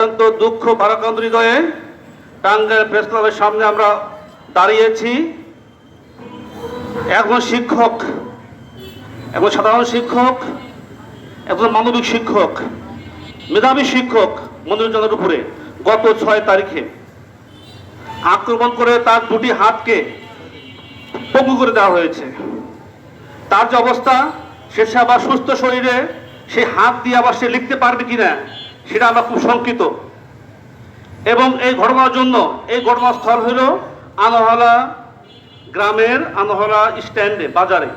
অত্যন্ত দুঃখ ভারাক্রান্ত হৃদয়ে টাঙ্গাইল প্রেস ক্লাবের সামনে আমরা দাঁড়িয়েছি। একজন শিক্ষক, একজন সাধারণ শিক্ষক, একজন মানবিক শিক্ষক, মেধাবী শিক্ষক মনিরুজ্জানের উপরে গত ছয় তারিখে আক্রমণ করে তার দুটি হাতকে পঙ্গু করে দেওয়া হয়েছে। তার যে অবস্থা, সে আবার সুস্থ শরীরে সে হাত দিয়ে আবার সে লিখতে পারবে কিনা সেটা আমরা খুব শঙ্কিত। এবং এই ঘটনার জন্য এই ঘটনাস্থল হলো আনহলা গ্রামের আনহলা স্ট্যান্ডে, বাজারে।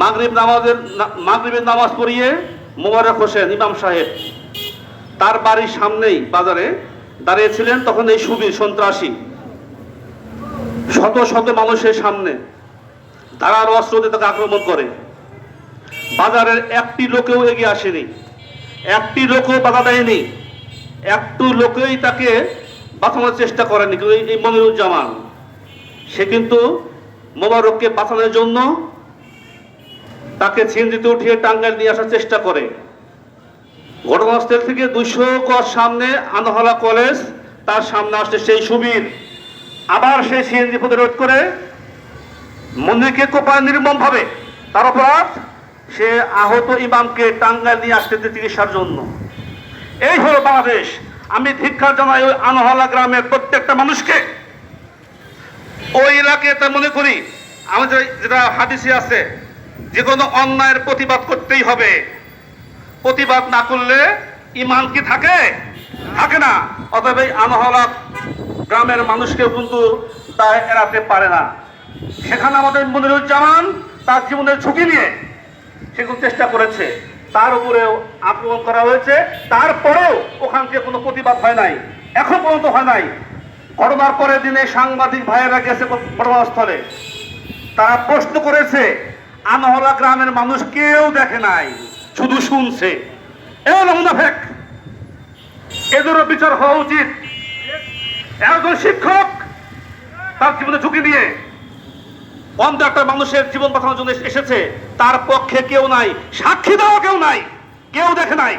মাগরিব নামাজের মাগরিবের নামাজ পড়িয়ে মোবারক হোসেন, ইমাম সাহেব তার বাড়ির সামনেই বাজারে দাঁড়িয়েছিলেন। তখন এই সুবীর সন্ত্রাসী শত শত মানুষের সামনে ধারার অস্ত্র দিয়ে তাকে আক্রমণ করে। বাজারের একটি লোকেও এগিয়ে আসেনি। একটি লোকও বাধা দেয়নি। একটু লোকেই তাকে বাঁচানোর চেষ্টা করেনি, কিন্তু এই- মনিরুজ্জামান সে কিন্তু মোবারককে বাঁচানোর জন্য তাকে ছিন্দিতে উঠিয়ে টাঙ্গাইল নিয়ে আসার চেষ্টা করে। ঘটনাস্থল থেকে দুশো কর সামনে আনহলা কলেজ তার সামনে আসছে সেই সুবীর। আবার সেই সিএনজি প্রতিরোধ করে মন্দিরকে কোপায় নির্মম ভাবে তার অপরাধ সে আহত ইমামকে টাঙ্গাইল নিয়ে আসতে চিকিৎসার জন্য। এই হলো বাংলাদেশ। আমি ধিক্ষার জানাই ওই আনহলা গ্রামের প্রত্যেকটা মানুষকে। ওই এলাকায় তার মনে করি, আমাদের যেটা হাদিসে আছে, যে কোনো অন্যায়ের প্রতিবাদ করতেই হবে। প্রতিবাদ না করলে ইমান কি থাকে? থাকে না। অতএব এই আনহলা গ্রামের মানুষকেও কিন্তু দায় এড়াতে পারে না। সেখানে আমাদের মনিরুজ্জামান তার জীবনের ঝুঁকি নিয়ে সেগুলো চেষ্টা করেছে। তার উপরেও আক্রমণ করা হয়েছে। তারপরেও ওখান থেকে কোনো প্রতিবাদ হয় নাই। এখন পর্যন্ত হয় নাই। ঘটনার পরের দিনে সাংবাদিক ভাইয়েরা গেছে ঘটনাস্থলে। তারা প্রশ্ন করেছে আনহলা গ্রামের মানুষ কেউ দেখে নাই, শুধু শুনছে। এ মুনাফেক এদেরও বিচার হওয়া উচিত। একজন শিক্ষক তার জীবনে ঝুঁকি নিয়ে অন্ধ একটা মানুষের জীবন বাঁচানোর জন্য এসেছে। তার পক্ষে কেউ নাই, সাক্ষী দেওয়া কেউ নাই, কেউ দেখে নাই।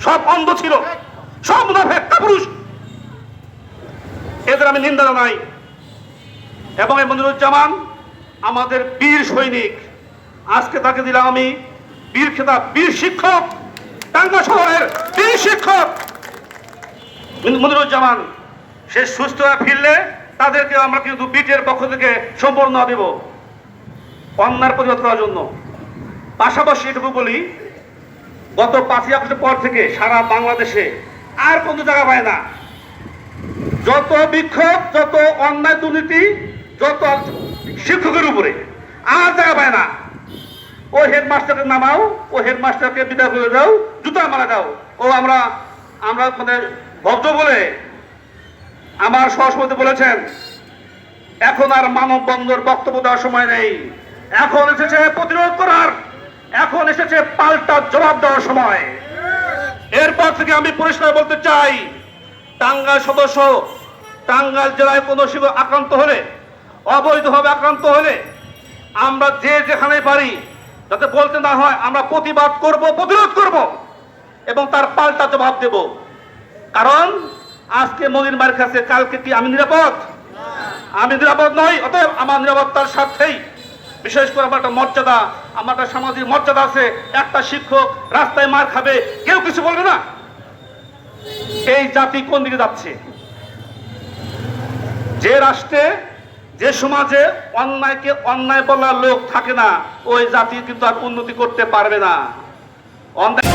সব অন্ধ ছিল, সব মুনাফেক পুরুষ এদের আমি নিন্দা জানাই। এবং এই মনিরুজ্জামান আমাদের বীর সৈনিক। আজকে তাকে দিলাম আমি বীর খেতাব, বীর শিক্ষক, টাঙ্গা শহরের বীর শিক্ষক। মনি- মনিরুজ্জামান, সে সুস্থ হয়ে ফিরলে তাদেরকে আমরা কিন্তু বিটের পক্ষ থেকে সম্পূর্ণ দেব অন্যার প্রতিবাদ করার জন্য। পাশাপাশি এটুকু বলি, গত পাঁচই আগস্টের পর থেকে সারা বাংলাদেশে আর কোনো জায়গা পায় না। যত বিক্ষোভ, যত অন্যায় দুর্নীতি, যত শিক্ষকের উপরে আর জায়গা পায় না। ও হেডমাস্টারকে নামাও, ও হেডমাস্টারকে বিদায় করে দাও, জুতা মারা দাও। ও আমরা আমরা মানে ভদ্র বলে আমার সহসভাপতি বলেছেন, এখন আর মানববন্ধর বক্তব্য দেওয়ার সময় নেই। এখন এসেছে প্রতিরোধ করার, এখন এসেছে পাল্টা জবাব দেওয়ার সময়। এরপর থেকে আমি পরিষ্কার বলতে চাই, টাঙ্গাইল সদস্য, টাঙ্গাইল জেলায় কোনো শিক্ষক আক্রান্ত হলে, অবৈধভাবে আক্রান্ত হলে, আমরা যে যেখানে পারি, যাতে বলতে না হয় আমরা প্রতিবাদ করব, প্রতিরোধ করব এবং তার পাল্টা জবাব দেব। কারণ আজকে মনির মার কাছে কালকে কি আমি নিরাপদ? আমি নিরাপদ নই, অতএব আমার নিরাপত্তার স্বার্থেই, বিশেষ করে আমার একটা মর্যাদা, আমার একটা সামাজিক মর্যাদা আছে, একটা শিক্ষক রাস্তায় মার খাবে, কেউ কিছু বলবে না। এই জাতি কোন দিকে যাচ্ছে? যে রাষ্ট্রে, যে সমাজে অন্যায়কে অন্যায় বলার লোক থাকে না, ওই জাতি কিন্তু আর উন্নতি করতে পারবে না। অন্যায়